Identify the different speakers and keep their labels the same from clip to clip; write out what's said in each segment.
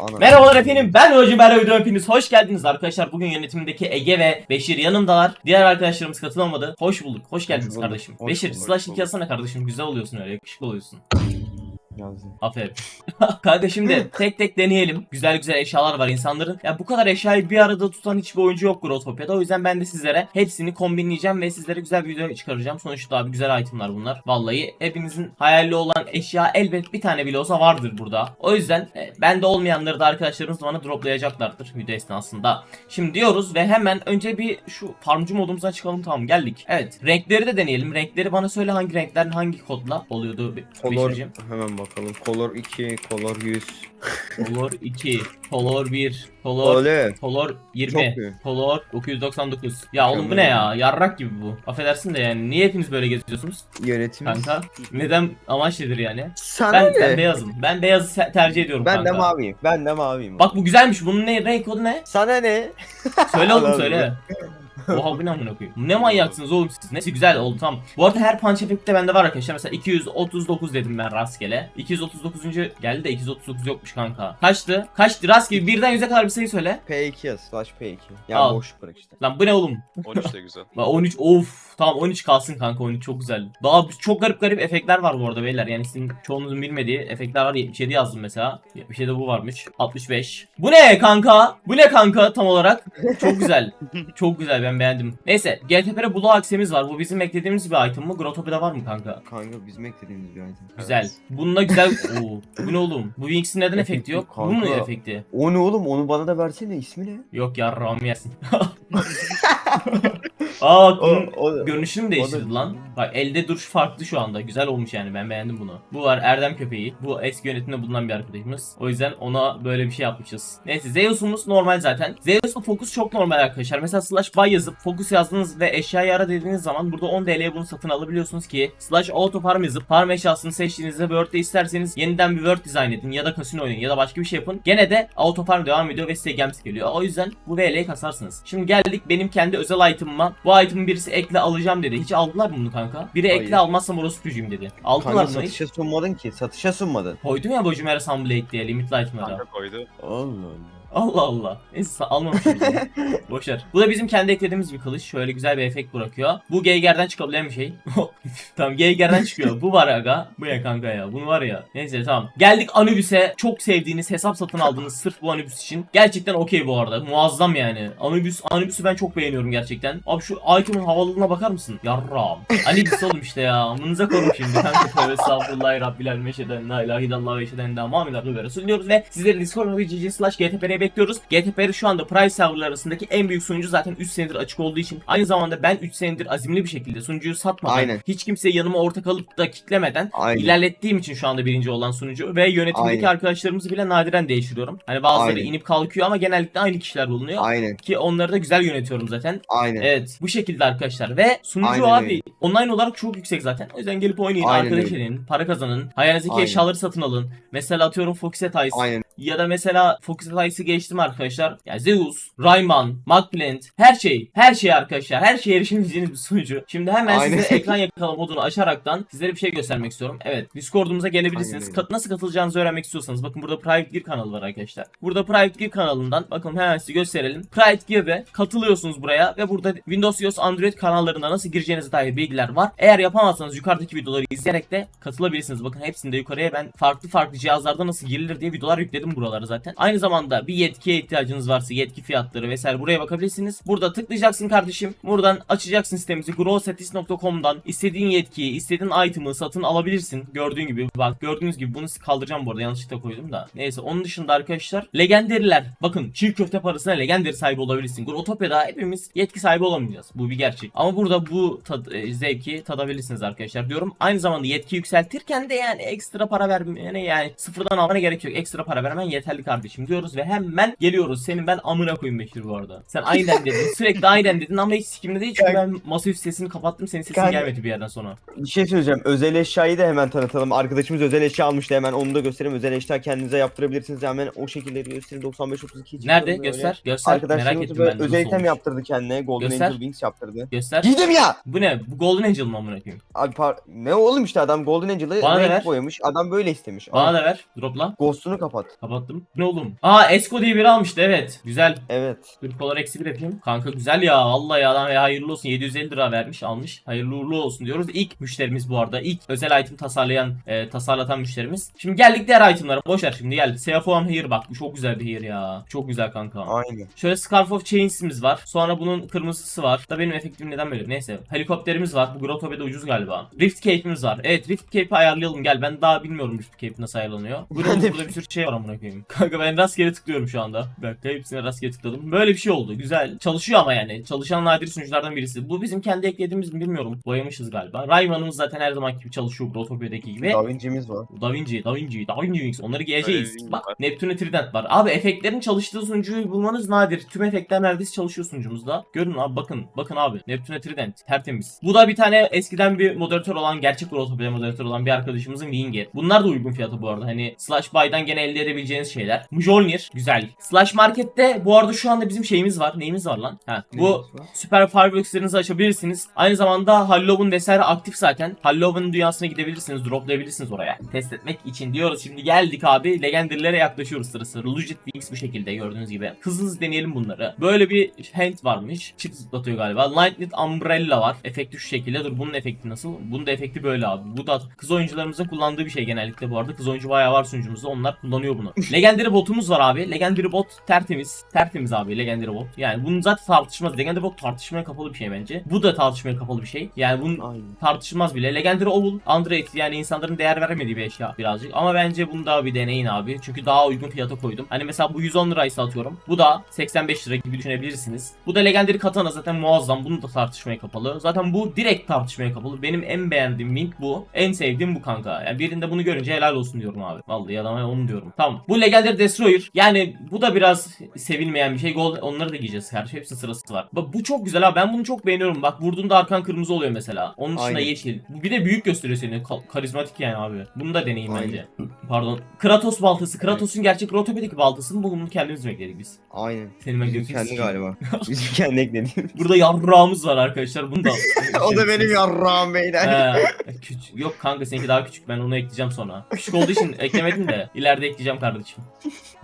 Speaker 1: Ana.
Speaker 2: Merhabalar efendim ben Hocam Merhaba hepiniz hoş geldiniz arkadaşlar. Bugün yönetimindeki Ege ve Beşir yanımdalar. Diğer arkadaşlarımız katılamadı. Hoş bulduk. Hoş geldiniz
Speaker 1: bulduk,
Speaker 2: kardeşim.
Speaker 1: hoş
Speaker 2: Beşir
Speaker 1: bulduk,
Speaker 2: slash
Speaker 1: hoş
Speaker 2: iki yazsana kardeşim. Güzel oluyorsun öyle. Yakışıklı oluyorsun.
Speaker 1: Yazdım.
Speaker 2: Aferin. Kanka şimdi tek tek deneyelim. Güzel güzel eşyalar var insanların. Ya bu kadar eşyayı bir arada tutan hiçbir oyuncu yok Growtopia'da. O yüzden ben de sizlere hepsini kombinleyeceğim ve sizlere güzel bir video çıkaracağım. Sonuçta abi güzel itemlar bunlar. Vallahi hepinizin hayali olan eşya elbet bir tane bile olsa vardır burada. O yüzden e, bende olmayanları da arkadaşlarımız bana droplayacaklardır video esnasında. Şimdi diyoruz ve hemen önce bir şu farmcı modumuza çıkalım tamam geldik. Evet renkleri de deneyelim. Renkleri bana söyle hangi renkler hangi kodla oluyordu Be-
Speaker 1: Color
Speaker 2: Beşir'cim?
Speaker 1: Bakalım. Color 2, Color 100.
Speaker 2: Color 2, Color 1, Color
Speaker 1: Öyle.
Speaker 2: Color 20,
Speaker 1: Çok iyi.
Speaker 2: Color 999. Ya oğlum bu ne ya? Yarrak gibi bu. Affedersin de yani niye hepiniz böyle geziyorsunuz
Speaker 1: Yönetim.
Speaker 2: kanka? Neden amaç nedir yani?
Speaker 1: Sana
Speaker 2: Ben,
Speaker 1: ne?
Speaker 2: ben beyazım. Ben beyazı se- tercih ediyorum
Speaker 1: ben
Speaker 2: kanka.
Speaker 1: de maviyim. Ben de maviyim.
Speaker 2: Bak bu güzelmiş. Bunun ne renk kodu ne?
Speaker 1: Sana ne?
Speaker 2: Söyle oğlum söyle. Oha bu ne amına koyayım. Ne manyaksınız oğlum siz. Neyse güzel oldu tamam. Bu arada her punch efekti de bende var arkadaşlar. Mesela 239 dedim ben rastgele. 239. geldi de 239 yokmuş kanka. Kaçtı? Kaçtı? Rastgele birden 100'e kadar bir sayı söyle.
Speaker 1: P2 yaz. Slash P2. Ya
Speaker 2: Al.
Speaker 1: boş bırak işte.
Speaker 2: Lan bu ne oğlum?
Speaker 3: 13 de güzel.
Speaker 2: Bak 13 of tamam 13 kalsın kanka 13 çok güzel. Daha çok garip garip efektler var bu arada beyler. Yani sizin çoğunuzun bilmediği efektler var. 77 yazdım mesela. 77 bu varmış. 65. Bu ne kanka? Bu ne kanka tam olarak? Çok güzel. çok güzel ben beğendim. Neyse GTP'de Blue Axe'miz var. Bu bizim eklediğimiz bir item mı? Grotopya'da var mı kanka?
Speaker 1: Kanka bizim eklediğimiz bir item.
Speaker 2: Güzel. Bununla güzel. Oo. Bu ne oğlum? Bu Wings'in neden efekti yok? Bu mu
Speaker 1: Kanka.
Speaker 2: efekti?
Speaker 1: O ne oğlum? Onu bana da versene. İsmi ne?
Speaker 2: Yok ya Ram yersin. Aa
Speaker 1: O,
Speaker 2: bunun
Speaker 1: o,
Speaker 2: Görünüşünü değiştirdi
Speaker 1: O da-
Speaker 2: lan. Bak elde duruş farklı şu anda. Güzel olmuş yani ben beğendim bunu. Bu var Erdem köpeği. Bu eski yönetimde bulunan bir arkadaşımız. O yüzden ona böyle bir şey yapmışız. Neyse Zeus'umuz normal zaten. Zeus'la fokus çok normal arkadaşlar. Mesela slash buy yazıp fokus yazdınız ve eşyayı ara dediğiniz zaman burada 10 TL'ye bunu satın alabiliyorsunuz ki slash auto farm yazıp farm eşyasını seçtiğinizde Word'de isterseniz yeniden bir Word dizayn edin ya da kasino oynayın ya da başka bir şey yapın. Gene de auto farm devam ediyor ve size gems geliyor. O yüzden bu VL'yi kasarsınız. Şimdi geldik benim kendi özel item'ıma. Bu item'ın birisi ekle alacağım dedi. Hiç aldılar mı bunu kanka? Biri
Speaker 1: Hayır.
Speaker 2: ekle almazsam orospu gücüyüm dedi. Aldılar
Speaker 1: Kanka
Speaker 2: mı hiç?
Speaker 1: satışa sunmadın ki. Satışa sunmadın.
Speaker 2: Koydum ya Bojumera Assembly ekleye limitli item'lara.
Speaker 3: Kanka koydu.
Speaker 1: Allah Allah.
Speaker 2: Allah Allah. Neyse almamışım. Boşver. Bu da bizim kendi eklediğimiz bir kılıç. Şöyle güzel bir efekt bırakıyor. Bu Geiger'den çıkabilen bir şey. tamam Geiger'den çıkıyor. Bu var aga. Bu ya kanka ya. Bunu var ya. Neyse tamam. Geldik Anubis'e. Çok sevdiğiniz hesap satın aldığınız sırf bu Anubis için. Gerçekten okey bu arada. Muazzam yani. Anubis, Anubis'i ben çok beğeniyorum gerçekten. Abi şu item'ın havalılığına bakar mısın? Yarram. Anubis oğlum işte ya. Amınıza koyun şimdi. Kanka tövbe estağfurullah rabbil alemin eşheden la ilahe illallah ve la muhammed abdü ve resulü diyoruz ve sizleri Discord ve GG slash GTP'ye bekliyoruz. GTPR şu anda Price serverlar arasındaki en büyük sunucu zaten 3 senedir açık olduğu için aynı zamanda ben 3 senedir azimli bir şekilde sunucuyu satmadan
Speaker 1: Aynen.
Speaker 2: hiç kimseyi yanıma ortak alıp da kitlemeden
Speaker 1: Aynen.
Speaker 2: ilerlettiğim için şu anda birinci olan sunucu ve yönetimdeki
Speaker 1: Aynen.
Speaker 2: arkadaşlarımızı bile nadiren değiştiriyorum. Hani bazıları
Speaker 1: Aynen.
Speaker 2: inip kalkıyor ama genellikle aynı kişiler bulunuyor.
Speaker 1: Aynen.
Speaker 2: Ki onları da güzel yönetiyorum zaten.
Speaker 1: Aynen.
Speaker 2: Evet bu şekilde arkadaşlar ve sunucu
Speaker 1: Aynen
Speaker 2: abi
Speaker 1: öyle.
Speaker 2: online olarak çok yüksek zaten. O yüzden gelip oynayın,
Speaker 1: Aynen
Speaker 2: arkadaş
Speaker 1: öyle.
Speaker 2: edin, para kazanın, hayalinizdeki
Speaker 1: Aynen.
Speaker 2: eşyaları satın alın. Mesela atıyorum Foxet Ice
Speaker 1: Aynen.
Speaker 2: Ya da mesela Foxet Ice'ı geçtim arkadaşlar. Ya Zeus, Rayman, Macplant her şey, her şey arkadaşlar. Her şeye erişebileceğiniz bir sunucu. Şimdi hemen
Speaker 1: Aynen.
Speaker 2: size ekran yakala modunu açaraktan sizlere bir şey göstermek istiyorum. Evet Discord'umuza gelebilirsiniz. Kat- nasıl katılacağınızı öğrenmek istiyorsanız bakın burada Private Gear kanalı var arkadaşlar. Burada Private Gear kanalından bakın hemen size gösterelim. Private Gear'de katılıyorsunuz buraya ve burada Windows, iOS, Android kanallarına nasıl gireceğinize dair bilgiler var. Eğer yapamazsanız yukarıdaki videoları izleyerek de katılabilirsiniz. Bakın hepsinde yukarıya ben farklı farklı cihazlarda nasıl girilir diye videolar yükledim buralara zaten. Aynı zamanda bir yetkiye ihtiyacınız varsa yetki fiyatları vesaire buraya bakabilirsiniz. Burada tıklayacaksın kardeşim. Buradan açacaksın sitemizi growsetis.com'dan istediğin yetkiyi, istediğin item'ı satın alabilirsin. Gördüğün gibi bak gördüğünüz gibi bunu kaldıracağım bu arada yanlışlıkla koydum da. Neyse onun dışında arkadaşlar legendariler. Bakın çiğ köfte parasına legendary sahibi olabilirsin. Growtopia'da hepimiz yetki sahibi olamayacağız. Bu bir gerçek. Ama burada bu tad- e, zevki tadabilirsiniz arkadaşlar diyorum. Aynı zamanda yetki yükseltirken de yani ekstra para vermene yani sıfırdan almana gerek yok. Ekstra para vermen yeterli kardeşim diyoruz ve hemen geliyoruz. Senin ben amına koyayım Bekir bu arada. Sen aynen dedin. Sürekli aynen dedin ama hiç sikimde değil çünkü ben masaüstü sesini kapattım. Senin sesin
Speaker 1: Kanka-
Speaker 2: gelmedi bir yerden sonra.
Speaker 1: Bir şey söyleyeceğim. Özel eşyayı da hemen tanıtalım. Arkadaşımız özel eşya almıştı. Hemen onu da göstereyim. Özel eşya kendinize yaptırabilirsiniz. Hemen o şekilde göstereyim. 9532 için.
Speaker 2: Nerede?
Speaker 1: böyle.
Speaker 2: Göster. Göster. Merak ettim ben de
Speaker 1: özel
Speaker 2: nasıl
Speaker 1: item
Speaker 2: olmuş.
Speaker 1: yaptırdı kendine. Golden
Speaker 2: Göster.
Speaker 1: Angel Wings yaptırdı.
Speaker 2: Göster.
Speaker 1: Giydim ya!
Speaker 2: Bu ne? Bu Golden Angel mı amına koyayım?
Speaker 1: Abi par- ne oğlum işte adam Golden Angel'ı
Speaker 2: Bana da ver.
Speaker 1: renk boyamış. Adam böyle istemiş.
Speaker 2: Bana
Speaker 1: Al,
Speaker 2: da ver. Dropla.
Speaker 1: Ghost'unu kapat.
Speaker 2: Kapattım. Ne oğlum? Aa Esko diye biri almıştı evet. Güzel.
Speaker 1: Evet.
Speaker 2: Dur kolor eksi bir yapayım. Kanka güzel ya. Vallahi ya adam ya hayırlı olsun. 750 lira vermiş almış. Hayırlı uğurlu olsun diyoruz. İlk müşterimiz bu arada. İlk özel item tasarlayan, e, tasarlatan müşterimiz. Şimdi geldik diğer itemlara. Boş ver şimdi gel. Seafoam Hair bak. Bu çok güzel bir hair ya. Çok güzel kanka.
Speaker 1: Aynen.
Speaker 2: Şöyle Scarf of Chains'imiz var. Sonra bunun kırmızısı var. Da benim efektim neden böyle? Neyse. Helikopterimiz var. Bu Grotobe'de ucuz galiba. Rift Cape'imiz var. Evet Rift Cape'i ayarlayalım gel. Ben daha bilmiyorum Rift Cape nasıl ayarlanıyor. Burada, burada bir sürü şey var amına koyayım. Kanka ben rastgele tıklıyorum şu anda. Bir dakika hepsine rastgele tıkladım. Böyle bir şey oldu. Güzel. Çalışıyor ama yani. Çalışan nadir sunuculardan birisi. Bu bizim kendi eklediğimiz mi bilmiyorum. Boyamışız galiba. Rayman'ımız zaten her zaman gibi çalışıyor Grotobe'deki gibi.
Speaker 1: Da Vinci'miz var.
Speaker 2: Da Vinci, Da Vinci, Da Vinci Wings. Onları.
Speaker 3: Vinci
Speaker 2: Bak
Speaker 3: var.
Speaker 2: Neptune Trident var. Abi efektlerin çalıştığı sunucuyu bulmanız nadir. Tüm efektler neredeyse çalışıyor sunucumuzda. Görün abi bakın. Bakın abi. Neptune Trident. Tertemiz. Bu da bir tane eskiden bir moderatör olan, gerçek Rotopia moderatör olan bir arkadaşımızın Winger. Bunlar da uygun fiyatı bu arada. Hani Slash Buy'dan gene elde edebileceğiniz şeyler. Mjolnir. Güzel. Slash Market'te bu arada şu anda bizim şeyimiz var. Neyimiz var lan? Ha, bu
Speaker 1: var?
Speaker 2: Süper Fireworks'lerinizi açabilirsiniz. Aynı zamanda Halloween vesaire aktif zaten. Halloween dünyasına gidebilirsiniz, droplayabilirsiniz oraya. Test etmek için diyoruz. Şimdi geldik abi. Legendary'lere yaklaşıyoruz sıra sıra. Legit Wings bu şekilde gördüğünüz gibi. Hızlı hızlı deneyelim bunları. Böyle bir hand varmış. Çift zıplatıyor galiba. Lightning Umbrella var. Efekti şu şekilde. Dur bunun efekti nasıl? Bunun da efekti böyle abi. Bu da kız oyuncularımızın kullandığı bir şey genellikle bu arada. Kız oyuncu bayağı var sunucumuzda. Onlar kullanıyor bunu. Legendary botumuz var abi. Legendary bot tertemiz. Tertemiz abi Legendary bot. Yani bunun zaten tartışmaz. Legendary bot tartışmaya kapalı bir şey bence. Bu da tartışmaya kapalı bir şey. Yani bunun
Speaker 1: Aynen.
Speaker 2: tartışılmaz bile. Legendary Oval, Android yani insanların değer veremediği bir eşya birazcık. Ama bence bunu daha bir deneyin abi. Çünkü daha uygun fiyata koydum. Hani mesela bu 110 liraysa atıyorum. Bu da 85 lira gibi düşünebilirsiniz. Bu da Legendary Katana zaten muazzam. Bunu da tartışmaya kapalı. Zaten bu direkt tartışmaya kapalı. Benim en beğendiğim Wing bu. En sevdiğim bu kanka. Yani birinde bunu görünce helal olsun diyorum abi. Vallahi adama onu diyorum. Tamam. Bu Legendary Destroyer. Yani bu da biraz sevilmeyen bir şey. Gold onları da giyeceğiz. Her şey hepsi sırası var. Bak bu çok güzel abi. Ben bunu çok beğeniyorum. Bak vurduğunda arkan kırmızı oluyor mesela. Onun dışında
Speaker 1: Aynen.
Speaker 2: yeşil. Bu bir de büyük gösteriyor seni. Ka- karizmatik yani abi. Bunu da deneyin
Speaker 1: Aynen.
Speaker 2: bence. Pardon. Kratos baltası. Kratos'un gerçek Rotoped'deki baltası mı? Bunu kendimiz mi ekledik biz?
Speaker 1: Aynen.
Speaker 2: Senin
Speaker 1: Bizim
Speaker 2: götünü
Speaker 1: kendi galiba. Bizim kendi eklediğimiz.
Speaker 2: Burada yavrağımız var arkadaşlar. Bunu da.
Speaker 1: o da benim yarrağım beyler.
Speaker 2: He, küç- yok kanka seninki daha küçük. Ben onu ekleyeceğim sonra. Küçük olduğu için eklemedim de ileride ekleyeceğim kardeşim.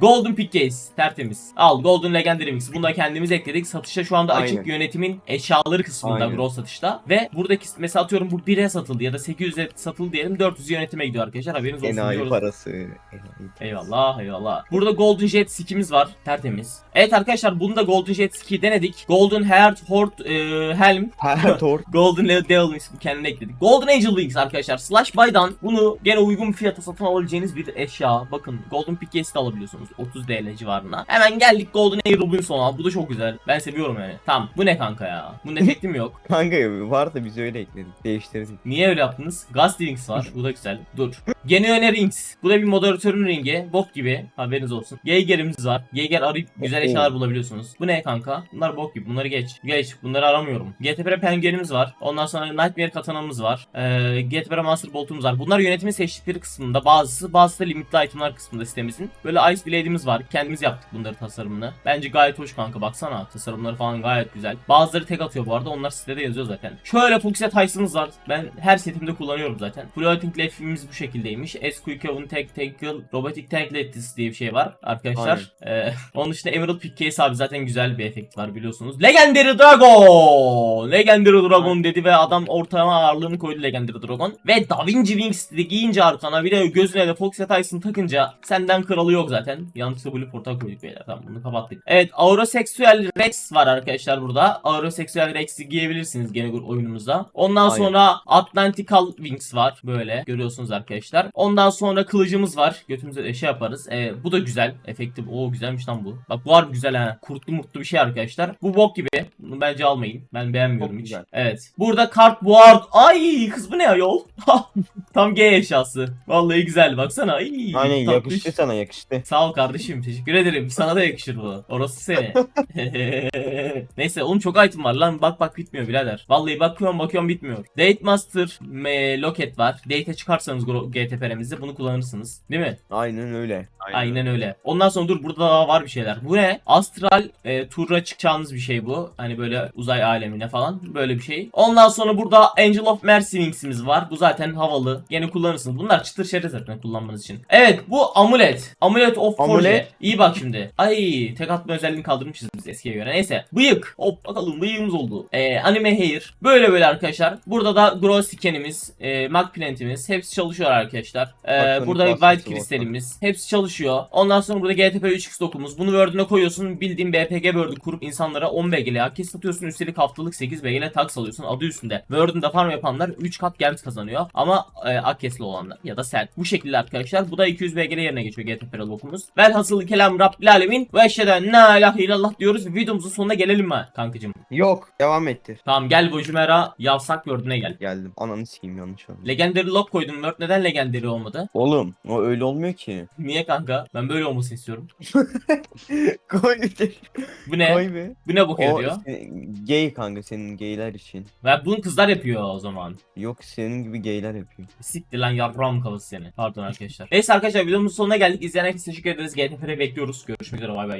Speaker 2: Golden Pick Case tertemiz. Al Golden Legendary Mix. Bunu da kendimiz ekledik. Satışta şu anda açık
Speaker 1: Aynen.
Speaker 2: yönetimin eşyaları kısmında
Speaker 1: Aynen.
Speaker 2: gross satışta. Ve buradaki mesela atıyorum bu 1'e satıldı ya da 800'e satıldı diyelim 400 yönetime gidiyor arkadaşlar. Haberiniz olsun
Speaker 1: Enayi
Speaker 2: diyoruz.
Speaker 1: parası. Enayi.
Speaker 2: Eyvallah eyvallah. Burada Golden Jet skimiz var. Tertemiz. Evet arkadaşlar bunu da Golden Jet ski denedik. Golden Heart Horde e, Helm
Speaker 1: Ha Thor.
Speaker 2: Golden Devil Wings kendine ekledik. Golden Angel Wings arkadaşlar. Slash Buy'dan bunu gene uygun fiyata satın alabileceğiniz bir eşya. Bakın Golden Pickcase de alabiliyorsunuz. 30 TL civarına. Hemen geldik Golden Air Robinson'a. Bu da çok güzel. Ben seviyorum yani. Tamam. Bu ne kanka ya? Bunun efekti mi yok?
Speaker 1: Kanka var da biz öyle ekledik. Değiştirdik.
Speaker 2: Niye öyle yaptınız? Gust Wings var. Bu da güzel. Dur. Genioner Rings. Bu da bir moderatörün ringi. Bok gibi. Haberiniz olsun. Geiger'imiz var. Geiger arayıp güzel eşyalar bulabiliyorsunuz. Bu ne kanka? Bunlar bok gibi. Bunları geç. Geç. Bunları aramıyorum. GTPR penguenimiz var. Ondan sonra Nightmare katanamız var. Ee, GTPR Master Bolt'umuz var. Bunlar yönetimin seçtikleri kısmında. Bazısı bazısı da limitli itemlar kısmında sitemizin. Böyle Ice Blade'imiz var. Kendimiz yaptık bunları tasarımını. Bence gayet hoş kanka. Baksana. Tasarımları falan gayet güzel. Bazıları tek atıyor bu arada. Onlar sitede yazıyor zaten. Şöyle Foxia Tyson'ımız var. Ben her setimde kullanıyorum zaten. Floating Left'imiz bu şekildeymiş. S-Quick Tank Tackle Robotic Tank Lattice diye bir şey var arkadaşlar. Ee, onun dışında Emerald Pick Case abi zaten güzel bir efekt var biliyorsunuz. Legendary Dragon! Legendary Dragon dedi ve adam ortama ağırlığını koydu Legendary Dragon. Ve Da Vinci Wings giyince arkana bir de gözüne de Foxia Tyson takınca senden kralı yok zaten. Yanlışlıkla Blue Portal koyduk beyler. Tamam bunu kapattık. Evet Aurosexual Rex var arkadaşlar burada. Aurosexual Rex'i giyebilirsiniz gene oyunumuzda. Ondan
Speaker 1: Aynen.
Speaker 2: sonra Atlantical Wings var böyle görüyorsunuz arkadaşlar. Ondan sonra kılıcımız var. Götümüze de şey yaparız. Ee, bu da güzel. Efektif. Oo güzelmiş lan bu. Bak bu harbi güzel ha. Kurtlu murtlu bir şey arkadaşlar. Bu bok gibi. Bunu bence almayın. Ben beğenmiyorum
Speaker 1: Çok
Speaker 2: hiç.
Speaker 1: güzel.
Speaker 2: Evet. Burada kartboard. Ay kız bu ne ya yol? Tam G eşyası. Vallahi güzel baksana. Ay,
Speaker 1: Aynen
Speaker 2: tatlış.
Speaker 1: yakıştı sana yakıştı.
Speaker 2: Sağ ol kardeşim. Teşekkür ederim. Sana da yakışır bu. Orası seni. Neyse oğlum çok item var lan. Bak bak bitmiyor birader. Vallahi bakıyorum bakıyorum bitmiyor. Date Master e, Locket var. Date'e çıkarsanız GTP'mizde bunu kullanırsınız. Değil mi?
Speaker 1: Aynen öyle.
Speaker 2: Aynen öyle. Ondan sonra dur burada daha var bir şeyler. Bu ne? Astral e, tura çıkacağınız bir şey bu. Hani böyle uzay alemine falan. Böyle bir şey. Ondan sonra burada Angel of Mercy Wings'imiz var. Bu zaten havalı. Yine kullanırsınız. Bunlar çıtır şeref zaten kullanmanız için. Evet bu amulet. Amulet of Forge. İyi bak şimdi. Ay tek atma özelliğini kaldırmışız biz eskiye göre. Neyse. Bıyık. Hop bakalım bıyığımız oldu. E, anime hair. Böyle böyle arkadaşlar. Burada da Grow Scan'imiz. E, Mag Plant'imiz. Hepsi çalışıyor arkadaşlar. E,
Speaker 1: Bakın,
Speaker 2: burada
Speaker 1: bakın.
Speaker 2: Crystal'imiz. Hepsi çalışıyor. Ondan sonra burada GTP 3x dokumuz. Bunu Word'üne koyuyorsun. Bildiğin BPG Word'ü kurup insanlara 10 BG'li hak satıyorsun. Üstelik haftalık 8 BG'li tax alıyorsun. Adı üstünde. Word'ünde farm yapanlar 3 kat gems kazanıyor. Ama e, Akkes'li olanlar ya da sen. Bu şekilde arkadaşlar. Bu da 200 BG'li yerine geçiyor GTP dokumuz. Velhasıl kelam Rabbil Alemin ve eşheden la ilahe illallah diyoruz. Videomuzun sonuna gelelim mi kankacım?
Speaker 1: Yok devam ettir.
Speaker 2: Tamam gel Bojumera yavsak Word'üne gel.
Speaker 1: Geldim. Ananı sikeyim yanlış oldu.
Speaker 2: Legendary lock koydum Word. Neden Legendary olmadı?
Speaker 1: Oğlum o öyle olmuyor ki.
Speaker 2: Niye kanka? Ben böyle olmasını istiyorum.
Speaker 1: Koy.
Speaker 2: Bu ne?
Speaker 1: Koy be.
Speaker 2: Bu ne bok
Speaker 1: O
Speaker 2: ediyor?
Speaker 1: Senin- gay kanka senin gayler için.
Speaker 2: Ve bunu kızlar yapıyor o zaman.
Speaker 1: Yok senin gibi gayler yapıyor.
Speaker 2: Siktir lan yavrum kafası seni. Pardon arkadaşlar. Neyse arkadaşlar videomuzun sonuna geldik. İzleyen herkese teşekkür ederiz. GTP'de bekliyoruz. Görüşmek üzere bay bay.